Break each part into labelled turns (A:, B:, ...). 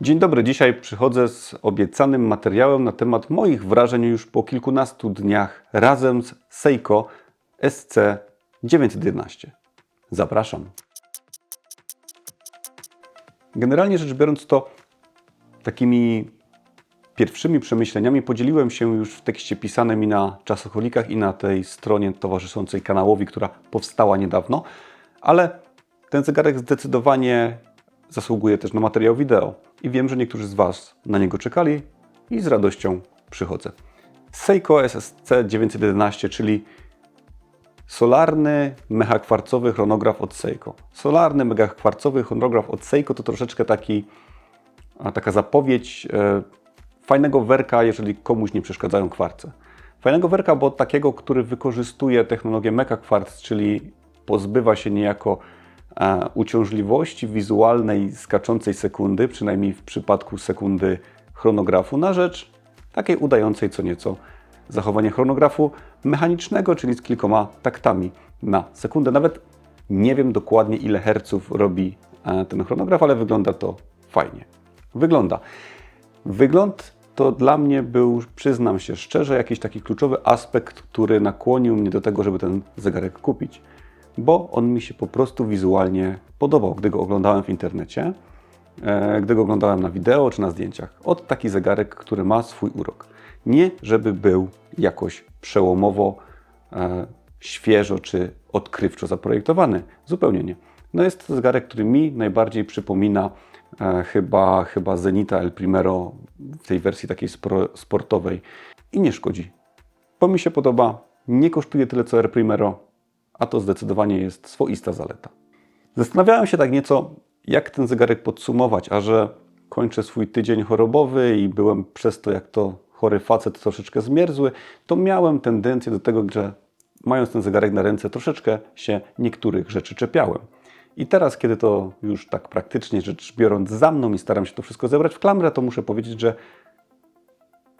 A: Dzień dobry, dzisiaj przychodzę z obiecanym materiałem na temat moich wrażeń już po kilkunastu dniach razem z Seiko SC911. Zapraszam. Generalnie rzecz biorąc, to takimi pierwszymi przemyśleniami podzieliłem się już w tekście pisanym i na czasocholikach, i na tej stronie towarzyszącej kanałowi, która powstała niedawno, ale ten zegarek zdecydowanie zasługuje też na materiał wideo i wiem, że niektórzy z Was na niego czekali i z radością przychodzę. Seiko SSC 911, czyli solarny mechakwarcowy chronograf od Seiko. Solarny mechakwarcowy chronograf od Seiko to troszeczkę taki, taka zapowiedź e, fajnego werka, jeżeli komuś nie przeszkadzają kwarce. Fajnego werka, bo takiego, który wykorzystuje technologię Quartz, czyli pozbywa się niejako uciążliwości wizualnej skaczącej sekundy, przynajmniej w przypadku sekundy chronografu, na rzecz takiej udającej co nieco zachowanie chronografu mechanicznego, czyli z kilkoma taktami na sekundę. Nawet nie wiem dokładnie ile herców robi e, ten chronograf, ale wygląda to fajnie. Wygląda. Wygląd to dla mnie był, przyznam się szczerze, jakiś taki kluczowy aspekt, który nakłonił mnie do tego, żeby ten zegarek kupić. Bo on mi się po prostu wizualnie podobał, gdy go oglądałem w internecie, e, gdy go oglądałem na wideo czy na zdjęciach. Od taki zegarek, który ma swój urok. Nie, żeby był jakoś przełomowo, e, świeżo czy odkrywczo zaprojektowany. Zupełnie nie. No jest to zegarek, który mi najbardziej przypomina e, chyba, chyba Zenita El Primero w tej wersji takiej sportowej i nie szkodzi. Bo mi się podoba, nie kosztuje tyle co El Primero, a to zdecydowanie jest swoista zaleta. Zastanawiałem się tak nieco, jak ten zegarek podsumować, a że kończę swój tydzień chorobowy i byłem przez to, jak to chory facet troszeczkę zmierzły, to miałem tendencję do tego, że mając ten zegarek na ręce, troszeczkę się niektórych rzeczy czepiałem. I teraz, kiedy to już tak praktycznie rzecz biorąc za mną i staram się to wszystko zebrać w klamrę, to muszę powiedzieć, że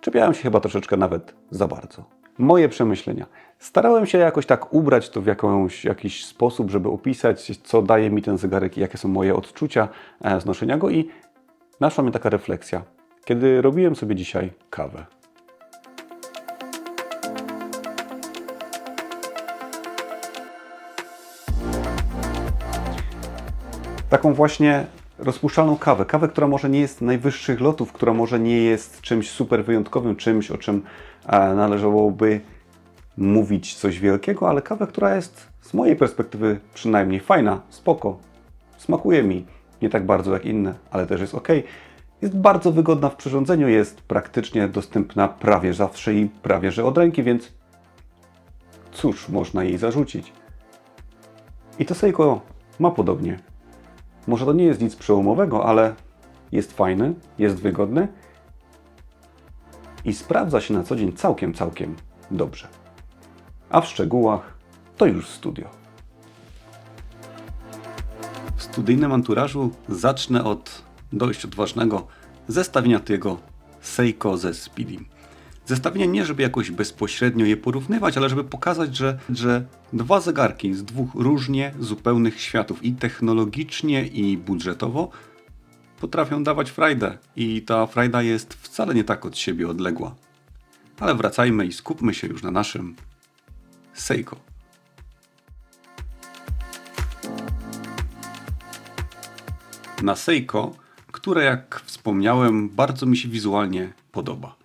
A: czepiałem się chyba troszeczkę nawet za bardzo. Moje przemyślenia. Starałem się jakoś tak ubrać to w jakąś, jakiś sposób, żeby opisać, co daje mi ten zegarek i jakie są moje odczucia e, z noszenia go i naszła mnie taka refleksja, kiedy robiłem sobie dzisiaj kawę. taką właśnie rozpuszczalną kawę. Kawę, która może nie jest najwyższych lotów, która może nie jest czymś super wyjątkowym, czymś, o czym e, należałoby mówić coś wielkiego, ale kawę, która jest z mojej perspektywy przynajmniej fajna, spoko, smakuje mi nie tak bardzo jak inne, ale też jest ok. Jest bardzo wygodna w przyrządzeniu, jest praktycznie dostępna prawie zawsze i prawie że od ręki, więc cóż można jej zarzucić. I to Seiko ma podobnie. Może to nie jest nic przełomowego, ale jest fajny, jest wygodny i sprawdza się na co dzień całkiem, całkiem dobrze. A w szczegółach to już studio. W studyjnym anturażu zacznę od dość odważnego zestawienia tego Seiko ze Speedim. Zestawienie nie, żeby jakoś bezpośrednio je porównywać, ale żeby pokazać, że, że dwa zegarki z dwóch różnie zupełnych światów i technologicznie, i budżetowo potrafią dawać frajdę. I ta frajda jest wcale nie tak od siebie odległa. Ale wracajmy i skupmy się już na naszym Seiko. Na Seiko, które jak wspomniałem, bardzo mi się wizualnie podoba.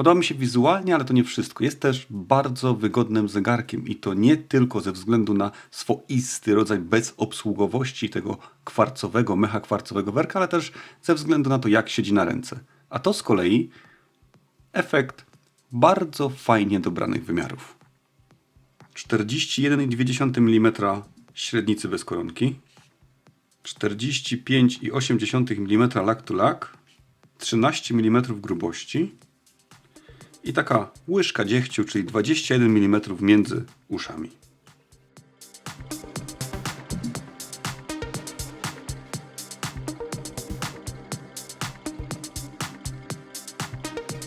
A: Podoba mi się wizualnie, ale to nie wszystko. Jest też bardzo wygodnym zegarkiem i to nie tylko ze względu na swoisty rodzaj bezobsługowości tego kwarcowego, mecha kwarcowego werka, ale też ze względu na to, jak siedzi na ręce. A to z kolei efekt bardzo fajnie dobranych wymiarów. 41,2 mm średnicy bez koronki, 45,8 mm lak to lak, 13 mm grubości, i taka łyżka dziechciu, czyli 21 mm między uszami.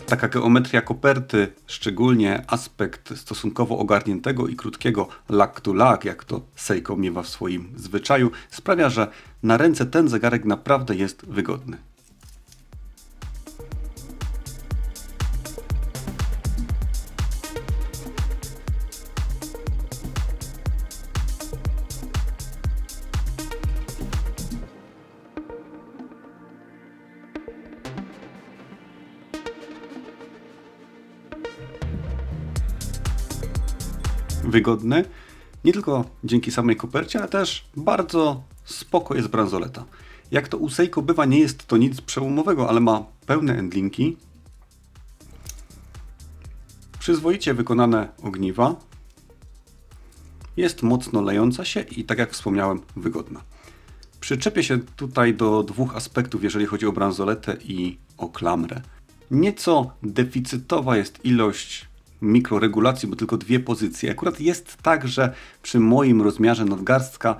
A: Taka geometria koperty, szczególnie aspekt stosunkowo ogarniętego i krótkiego lak to lak, jak to Seiko miewa w swoim zwyczaju, sprawia, że na ręce ten zegarek naprawdę jest wygodny. Wygodny. Nie tylko dzięki samej kopercie, ale też bardzo spoko jest bransoleta. Jak to u Seiko bywa, nie jest to nic przełomowego, ale ma pełne endlinki. Przyzwoicie wykonane ogniwa. Jest mocno lejąca się i tak jak wspomniałem, wygodna. Przyczepię się tutaj do dwóch aspektów, jeżeli chodzi o bransoletę i o klamrę. Nieco deficytowa jest ilość mikroregulacji, bo tylko dwie pozycje. Akurat jest tak, że przy moim rozmiarze nadgarstka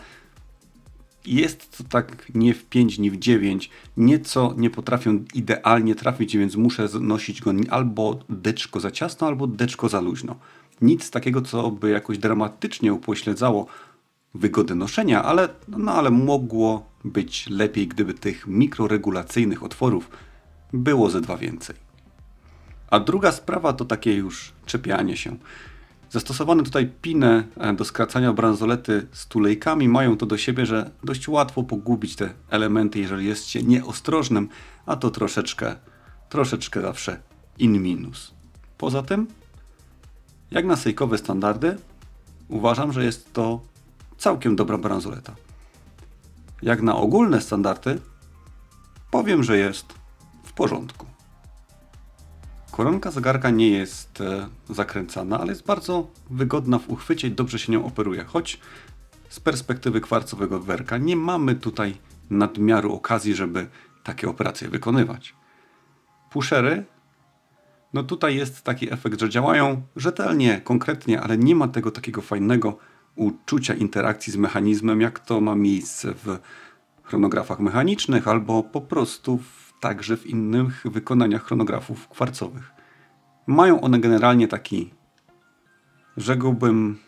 A: jest to tak nie w 5, nie w 9. Nieco nie potrafią idealnie trafić, więc muszę nosić go albo deczko za ciasno, albo deczko za luźno. Nic takiego, co by jakoś dramatycznie upośledzało wygody noszenia, ale, no, ale mogło być lepiej, gdyby tych mikroregulacyjnych otworów było ze dwa więcej. A druga sprawa to takie już czepianie się. Zastosowane tutaj piny e, do skracania bransolety z tulejkami mają to do siebie, że dość łatwo pogubić te elementy, jeżeli jest się nieostrożnym, a to troszeczkę, troszeczkę zawsze in minus. Poza tym, jak na sejkowe standardy, uważam, że jest to całkiem dobra bransoleta. Jak na ogólne standardy, powiem, że jest w porządku. Koronka zegarka nie jest e, zakręcana, ale jest bardzo wygodna w uchwycie i dobrze się nią operuje. Choć z perspektywy kwarcowego werka nie mamy tutaj nadmiaru okazji, żeby takie operacje wykonywać. Puszery, no tutaj jest taki efekt, że działają rzetelnie, konkretnie, ale nie ma tego takiego fajnego uczucia interakcji z mechanizmem, jak to ma miejsce w chronografach mechanicznych albo po prostu w, także w innych wykonaniach chronografów kwarcowych. Mają one generalnie taki, rzekłbym,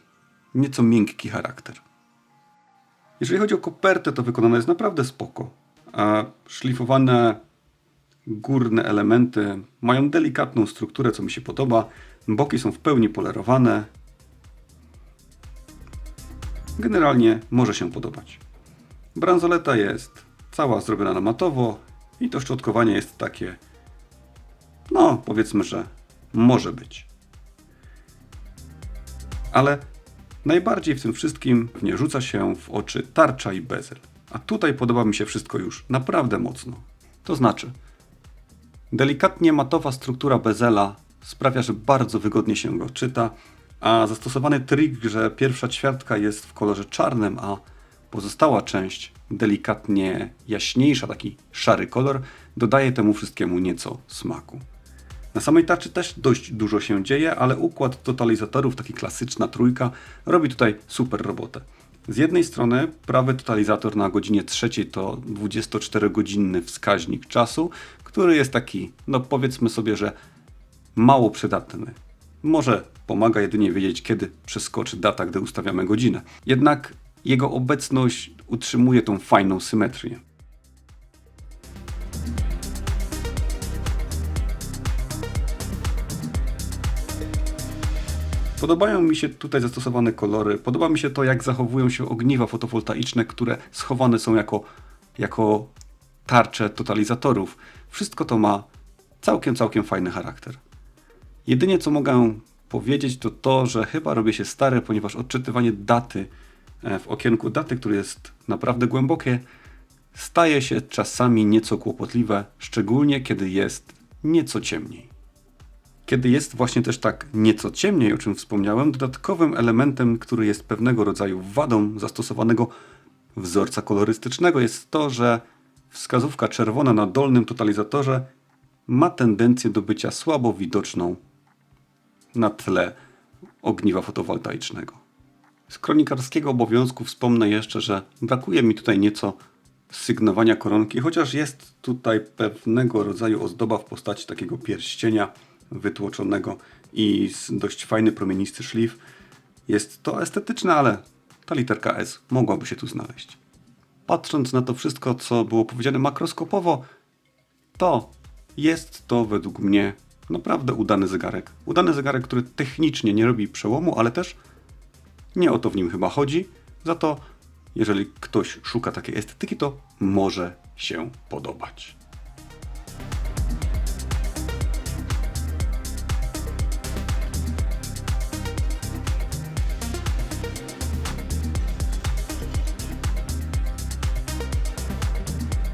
A: nieco miękki charakter. Jeżeli chodzi o kopertę, to wykonana jest naprawdę spoko. A szlifowane górne elementy mają delikatną strukturę, co mi się podoba. Boki są w pełni polerowane. Generalnie może się podobać. Bransoleta jest cała zrobiona na matowo i to szczotkowanie jest takie, no powiedzmy, że może być. Ale najbardziej w tym wszystkim nie rzuca się w oczy tarcza i bezel. A tutaj podoba mi się wszystko już naprawdę mocno. To znaczy, delikatnie matowa struktura bezela sprawia, że bardzo wygodnie się go czyta, a zastosowany trik, że pierwsza ćwiartka jest w kolorze czarnym, a pozostała część delikatnie jaśniejsza, taki szary kolor, dodaje temu wszystkiemu nieco smaku. Na samej tarczy też dość dużo się dzieje, ale układ totalizatorów, taki klasyczna trójka, robi tutaj super robotę. Z jednej strony prawy totalizator na godzinie trzeciej to 24-godzinny wskaźnik czasu, który jest taki, no powiedzmy sobie, że mało przydatny. Może pomaga jedynie wiedzieć, kiedy przeskoczy data, gdy ustawiamy godzinę. Jednak jego obecność utrzymuje tą fajną symetrię. Podobają mi się tutaj zastosowane kolory. Podoba mi się to, jak zachowują się ogniwa fotowoltaiczne, które schowane są jako, jako tarcze totalizatorów. Wszystko to ma całkiem, całkiem fajny charakter. Jedynie co mogę powiedzieć, to to, że chyba robię się stary, ponieważ odczytywanie daty w okienku daty, które jest naprawdę głębokie, staje się czasami nieco kłopotliwe, szczególnie kiedy jest nieco ciemniej. Kiedy jest właśnie też tak nieco ciemniej, o czym wspomniałem, dodatkowym elementem, który jest pewnego rodzaju wadą zastosowanego wzorca kolorystycznego jest to, że wskazówka czerwona na dolnym totalizatorze ma tendencję do bycia słabo widoczną na tle ogniwa fotowoltaicznego. Z kronikarskiego obowiązku wspomnę jeszcze, że brakuje mi tutaj nieco sygnowania koronki, chociaż jest tutaj pewnego rodzaju ozdoba w postaci takiego pierścienia wytłoczonego i dość fajny promienisty szlif. Jest to estetyczne, ale ta literka S mogłaby się tu znaleźć. Patrząc na to wszystko, co było powiedziane makroskopowo, to jest to według mnie naprawdę udany zegarek. Udany zegarek, który technicznie nie robi przełomu, ale też nie o to w nim chyba chodzi, za to jeżeli ktoś szuka takiej estetyki, to może się podobać.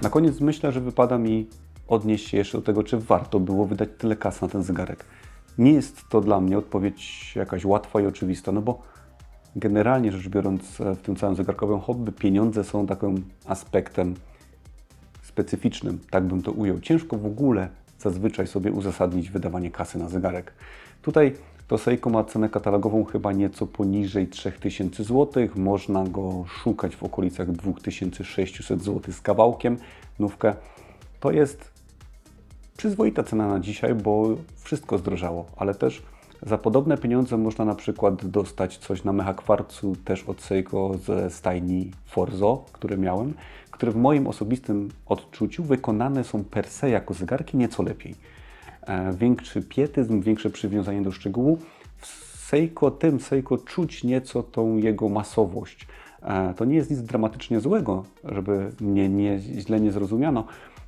A: Na koniec myślę, że wypada mi odnieść się jeszcze do tego, czy warto było wydać tyle kas na ten zegarek. Nie jest to dla mnie odpowiedź jakaś łatwa i oczywista, no bo generalnie rzecz biorąc e, w tym całym zegarkowym hobby pieniądze są takim aspektem specyficznym, tak bym to ujął. Ciężko w ogóle zazwyczaj sobie uzasadnić wydawanie kasy na zegarek. Tutaj to Seiko ma cenę katalogową chyba nieco poniżej 3000 zł. Można go szukać w okolicach 2600 zł z kawałkiem. Nówkę to jest przyzwoita cena na dzisiaj, bo wszystko zdrożało, ale też za podobne pieniądze można na przykład dostać coś na mecha kwarcu też od Seiko ze stajni Forzo, które miałem, które w moim osobistym odczuciu wykonane są per se jako zegarki nieco lepiej. E, większy pietyzm, większe przywiązanie do szczegółu. W Seiko, tym Seiko czuć nieco tą jego masowość. E, to nie jest nic dramatycznie złego, żeby mnie nie, źle nie zrozumiano.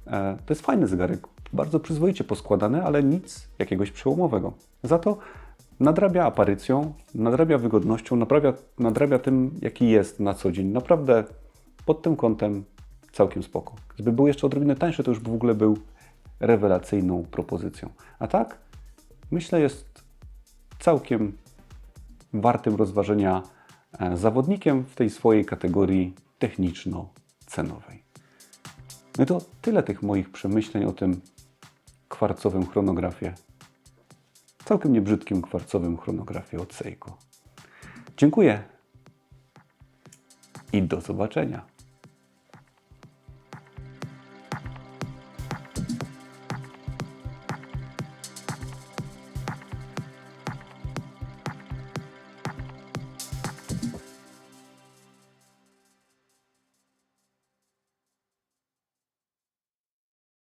A: E, to jest fajny zegarek, bardzo przyzwoicie poskładany, ale nic jakiegoś przełomowego. Za to nadrabia aparycją, nadrabia wygodnością, nadrabia, nadrabia tym, jaki jest na co dzień. Naprawdę pod tym kątem całkiem spoko. Gdyby był jeszcze odrobinę tańszy, to już by w ogóle był rewelacyjną propozycją. A tak, myślę, jest całkiem wartym rozważenia e, zawodnikiem w tej swojej kategorii techniczno-cenowej. No i to tyle tych moich przemyśleń o tym kwarcowym chronografie. Całkiem niebrzydkim kwarcowym chronografie od Seiko. Dziękuję i do zobaczenia.